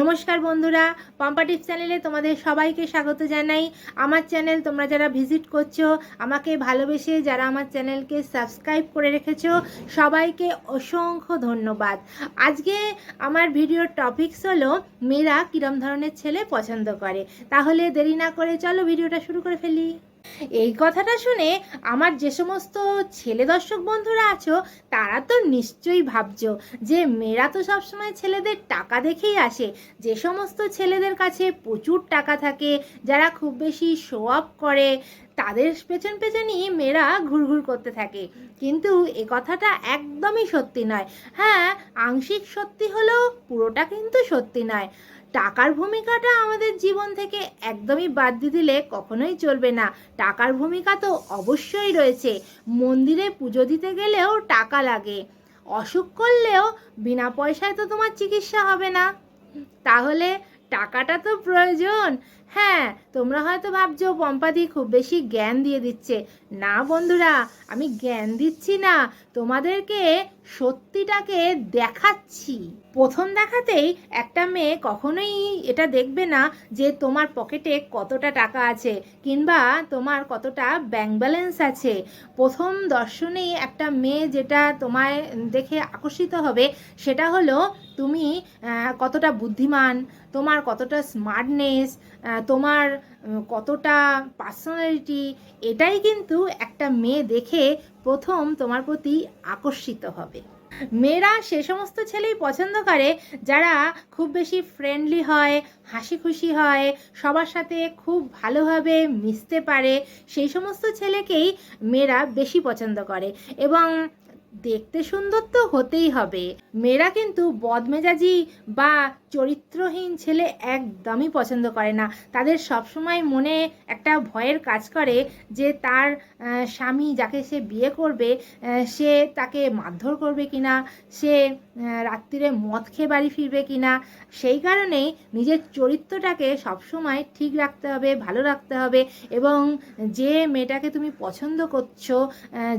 নমস্কার বন্ধুরা, পম্পা টিপস চ্যানেলে তোমাদের সবাইকে স্বাগত জানাই। আমার চ্যানেল তোমরা যারা ভিজিট করছ, আমাকে ভালোবেসে যারা আমার চ্যানেলকে সাবস্ক্রাইব করে রেখেছো, সবাইকে অসংখ্য ধন্যবাদ। আজকে আমার ভিডিওর টপিকস হলো, মেয়েরা কীরম ধরনের ছেলে পছন্দ করে। তাহলে দেরি না করে চলো ভিডিওটা শুরু করে ফেলি। এই কথাটা শুনে আমার যে সমস্ত ছেলে দর্শক বন্ধুরা আছো, তারা তো নিশ্চয়ই ভাবছ যে মেয়েরা তো সবসময় ছেলেদের টাকা দেখেই আসে। যে সমস্ত ছেলেদের কাছে প্রচুর টাকা থাকে, যারা খুব বেশি শো অফ করে, তাদের পেছন পেছনই মেয়েরা ঘুরঘুর করতে থাকে। কিন্তু এ কথাটা একদমই সত্যি নয়। হ্যাঁ আংশিক সত্যি হলেও পুরোটা কিন্তু সত্যি নয়। টাকার ভূমিকাটা আমাদের জীবন থেকে একদমই বাদ দিয়ে দিলে কখনোই চলবে না। টাকার ভূমিকা তো অবশ্যই রয়েছে। মন্দিরে পুজো দিতে গেলেও টাকা লাগে। অসুখ করলেও বিনা পয়সায় তো তোমার চিকিৎসা হবে না। তাহলে টাকাটা তো প্রয়োজন। হ্যাঁ তোমরা হয়তো ভাবছ পম্পাদি খুব বেশি জ্ঞান দিয়ে দিচ্ছে। না বন্ধুরা, আমি জ্ঞান দিচ্ছি না, তোমাদেরকে সত্যিটাকে দেখাচ্ছি। প্রথম দেখাতেই একটা মেয়ে কখনোই এটা দেখবে না যে তোমার পকেটে কতটা টাকা আছে কিংবা তোমার কতটা ব্যাংক ব্যালেন্স আছে। প্রথম দর্শনেই একটা মেয়ে যেটা তোমায় দেখে আকর্ষিত হবে, সেটা হলো তুমি কতটা বুদ্ধিমান, তোমার কতটা স্মার্টনেস তোমার কতটা পার্সোনালিটি এটাই কিন্তু একটা মেয়ে দেখে প্রথম তোমার প্রতি আকর্ষিত হবে। মেয়েরা সে সমস্ত ছেলেই পছন্দ করে, যারা খুব বেশি ফ্রেন্ডলি হয় হাসি খুশি হয়, সবার সাথে খুব ভালোভাবে মিশতে পারে, সেই সমস্ত ছেলেকেই মেয়েরা বেশি পছন্দ করে। এবং দেখতে সুন্দর তো হতেই হবে। মেয়েরা কিন্তু বদমেজাজি বা চরিত্রহীন ছেলে একদমই পছন্দ করে না। তাদের সবসময় মনে একটা ভয়ের কাজ করে যে তার স্বামী যাকে সে বিয়ে করবে সে তাকে মারধর করবে কিনা, সে রাত্রিরে মদ খেয়ে বাড়ি ফিরবে কিনা, সেই কারণেই নিজের চরিত্রটাকে সবসময় ঠিক রাখতে হবে, ভালো রাখতে হবে এবং যে মেয়েটাকে তুমি পছন্দ করছ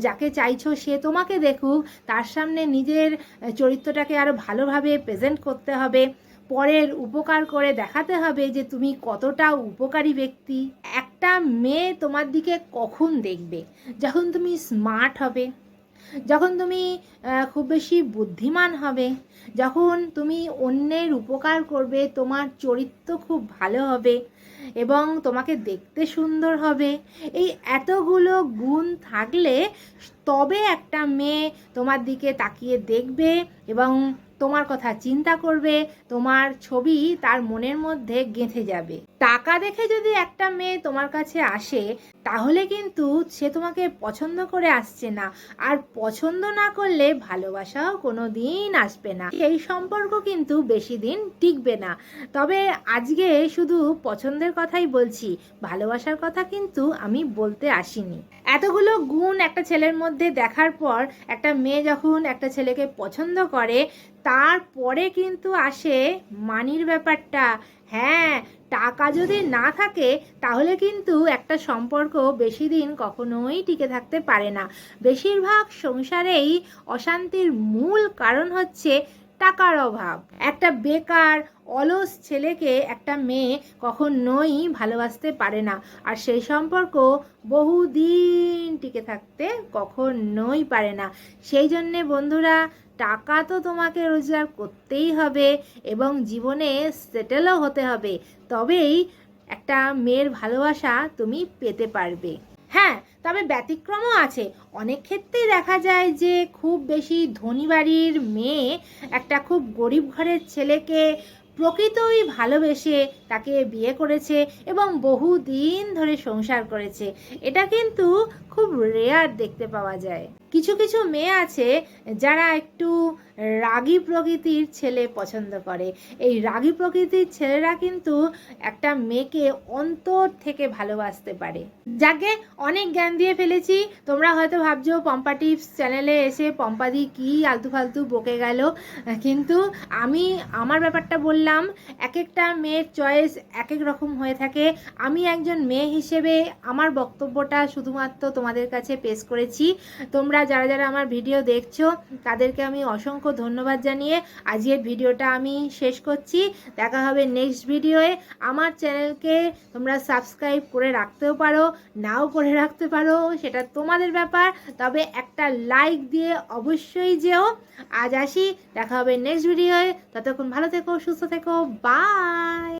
যাকে চাইছো সে তোমাকে দেখুক তার সামনে নিজের চরিত্রটাকে আরও ভালোভাবে প্রেজেন্ট করতে হবে। পরের উপকার করে দেখাতে হবে যে তুমি কতটা উপকারী ব্যক্তি। একটা মেয়ে তোমার দিকে কখন দেখবে? যখন তুমি স্মার্ট হবে। যখন তুমি খুব বেশি বুদ্ধিমান হবে, যখন তুমি অন্যের উপকার করবে, তোমার চরিত্র খুব ভালো হবে এবং তোমাকে দেখতে সুন্দর হবে, এই এতগুলো গুণ থাকলে তবে একটা মেয়ে তোমার দিকে তাকিয়ে দেখবে এবং তোমার কথা চিন্তা করবে, তোমার ছবি তার মনের মধ্যে গেঁথে যাবে। টাকা দেখে যদি একটা মেয়ে তোমার কাছে আসে, তাহলে কিন্তু সে তোমাকে পছন্দ করে আসছে না। আর পছন্দ না করলে ভালোবাসাও কোনো দিন আসবে না। এই সম্পর্ক কিন্তু বেশি দিন টিকবে না। তবে আজকে শুধু পছন্দের কথাই বলছি, ভালোবাসার কথা কিন্তু আমি বলতে আসিনি। এতগুলো গুণ একটা ছেলের মধ্যে দেখার পর একটা মেয়ে যখন একটা ছেলেকে পছন্দ করে তারপরে কিন্তু আসে মানির ব্যাপারটা। হ্যাঁ টাকা যদি না থাকে, তাহলে কিন্তু একটা সম্পর্ক বেশি দিন কখনোই টিকে থাকতে পারে না। বেশিরভাগ সংসারেই অশান্তির মূল কারণ হচ্ছে টাকার অভাব। একটা বেকার, অলস ছেলেকে একটা মেয়ে কখনোই ভালোবাসতে পারে না। আর সেই সম্পর্ক বহুদিন টিকে থাকতে কখনোই পারে না। সেই জন্যে বন্ধুরা টাকা তো তোমাকে রোজগার করতেই হবে এবং জীবনে সেটেলও হতে হবে। তবেই একটা মেয়ের ভালোবাসা তুমি পেতে পারবে। হ্যাঁ তবে ব্যতিক্রমও আছে। অনেক ক্ষেত্রেই দেখা যায় যে খুব বেশি ধনী বাড়ির মেয়ে একটা খুব গরিব ঘরের ছেলেকে প্রকৃতই ভালোবেসে তাকে বিয়ে করেছে এবং বহু দিন ধরে সংসার করেছে। এটা কিন্তু খুব রেয়ার দেখতে পাওয়া যায়। কিছু কিছু মেয়ে আছে যারা একটু রাগী প্রকৃতির ছেলে পছন্দ করে। এই রাগী প্রকৃতির ছেলেরা কিন্তু একটা মেয়েকে অন্তর থেকে ভালোবাসতে পারে। যাকে অনেক জ্ঞান দিয়ে ফেলেছি। তোমরা হয়তো ভাবছ, পম্পা টিপস চ্যানেলে এসে পম্পাদি কি আলতু ফালতু বকে গেল। কিন্তু আমি আমার ব্যাপারটা বললাম এক একটা মেয়ের চয়েস এক এক রকম হয়ে থাকে। আমি একজন মেয়ে হিসেবে আমার বক্তব্যটা শুধুমাত্র তোমাদের কাছে পেশ করেছি। তোমরা যারা যারা আমার ভিডিও দেখছ, তাদেরকে আমি অসংখ্য ধন্যবাদ জানিয়ে আজকের ভিডিওটা আমি শেষ করছি। দেখা হবে নেক্সট ভিডিওয়ে আমার চ্যানেলকে তোমরা সাবস্ক্রাইব করে রাখতেও পারো, নাও করে রাখতে পারো, সেটা তোমাদের ব্যাপার। তবে একটা লাইক দিয়ে অবশ্যই যেও। আজ আসি, দেখা হবে নেক্সট ভিডিওয়ে ততক্ষণ ভালো থেকো, সুস্থ থেকো বাই